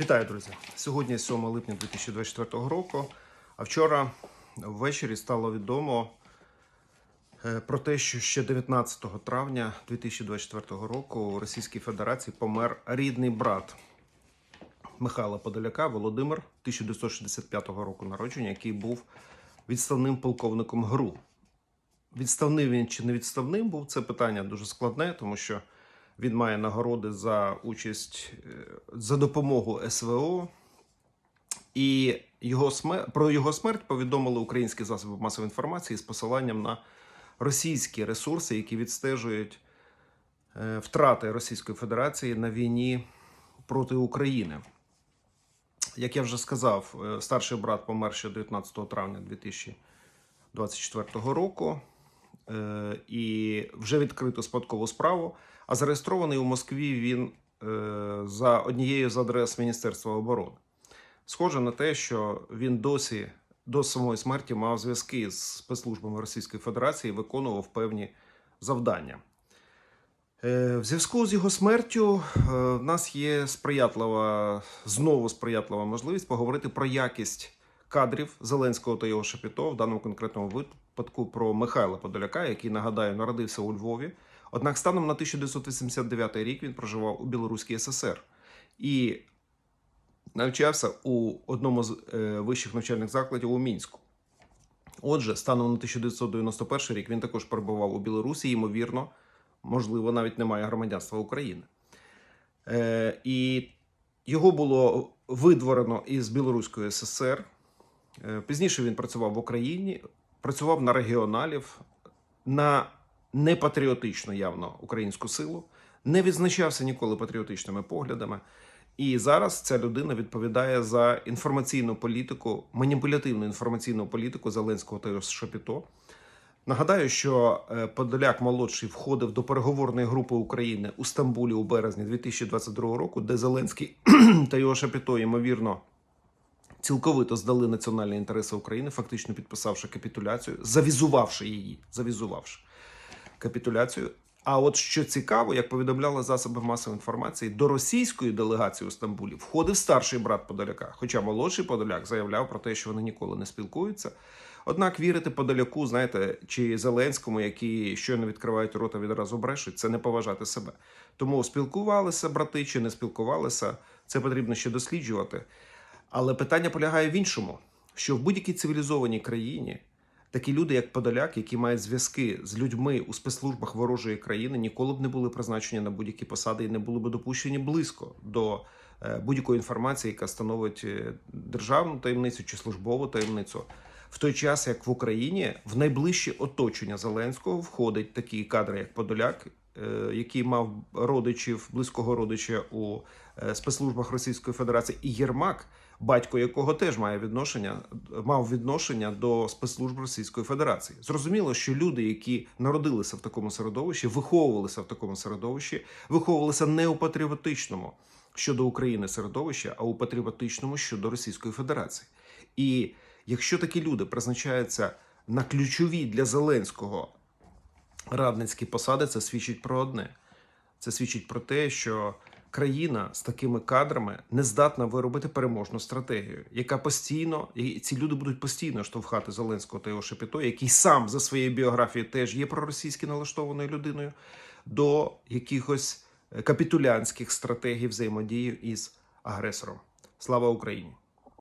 Вітаю, друзі! Сьогодні 7 липня 2024 року. А вчора ввечері стало відомо е, про те, що ще 19 травня 2024 року у Російській Федерації помер рідний брат Михайла Подоляка Володимир 1965 року народження, який був відставним полковником ГРУ. Відставний він чи не відставним був це питання дуже складне, тому що він має нагороди за участь е, за допомогу СВО. І його смер... про його смерть повідомили українські засоби масової інформації з посиланням на російські ресурси, які відстежують е, втрати Російської Федерації на війні проти України. Як я вже сказав, е, старший брат помер ще 19 травня 2024 року. Е, і вже відкрито спадкову справу. А зареєстрований у Москві він е, за однією з адрес Міністерства оборони. Схоже на те, що він досі до самої смерті мав зв'язки з спецслужбами Російської Федерації і виконував певні завдання. Е, В зв'язку з його смертю в нас є сприятлива, знову сприятлива можливість поговорити про якість кадрів Зеленського та його Шапіто, в даному конкретному випадку про Михайла Подоляка, який нагадаю народився у Львові. Однак станом на 1989 рік він проживав у Білоруській ССР і навчався у одному з е, вищих навчальних закладів у Мінську. Отже, станом на 1991 рік він також перебував у Білорусі, ймовірно, можливо, навіть не має громадянства України. Е, і його було видворено із Білоруської ССР. Е, Пізніше він працював в Україні, працював на регіоналів, на непатріотичну явно українську силу, не відзначався ніколи патріотичними поглядами. І зараз ця людина відповідає за інформаційну політику, маніпулятивну інформаційну політику Зеленського та Шапіто. Нагадаю, що е, Подоляк молодший входив до переговорної групи України у Стамбулі у березні 2022 року, де Зеленський та його Шапіто, ймовірно, цілковито здали національні інтереси України, фактично підписавши капітуляцію, завізувавши її, завізувавши капітуляцію. А от що цікаво, як повідомляли засоби масової інформації, до російської делегації у Стамбулі входив старший брат Подоляка. Хоча молодший Подоляк заявляв про те, що вони ніколи не спілкуються. Однак вірити Подоляку, знаєте, чи Зеленському, які щойно відкривають рота відразу брешуть, це не поважати себе. Тому спілкувалися брати чи не спілкувалися, це потрібно ще досліджувати. Але питання полягає в іншому: що в будь-якій цивілізованій країні такі люди, як Подоляк, які мають зв'язки з людьми у спецслужбах ворожої країни, ніколи б не були призначені на будь-які посади і не були б допущені близько до е, будь-якої інформації, яка становить е, державну таємницю чи службову таємницю. В той час, як в Україні в найближче оточення Зеленського входить такі кадри, як Подоляк, е, який мав родичів, близького родича у спецслужбах Російської Федерації, і Єрмак, батько якого теж має відношення, мав відношення до спецслужб Російської Федерації. Зрозуміло, що люди, які народилися в такому середовищі, виховувалися в такому середовищі, виховувалися не у патріотичному щодо України середовищі, а у патріотичному щодо Російської Федерації. І якщо такі люди призначаються на ключові для Зеленського радницькі посади, це свідчить про одне: це свідчить про те, що країна з такими кадрами не здатна виробити переможну стратегію, яка постійно і ці люди будуть постійно штовхати Зеленського та його Шепіто, який сам за своєю біографією теж є проросійськи налаштованою людиною, до якихось е, капітулянських стратегій взаємодії із агресором. Слава Україні!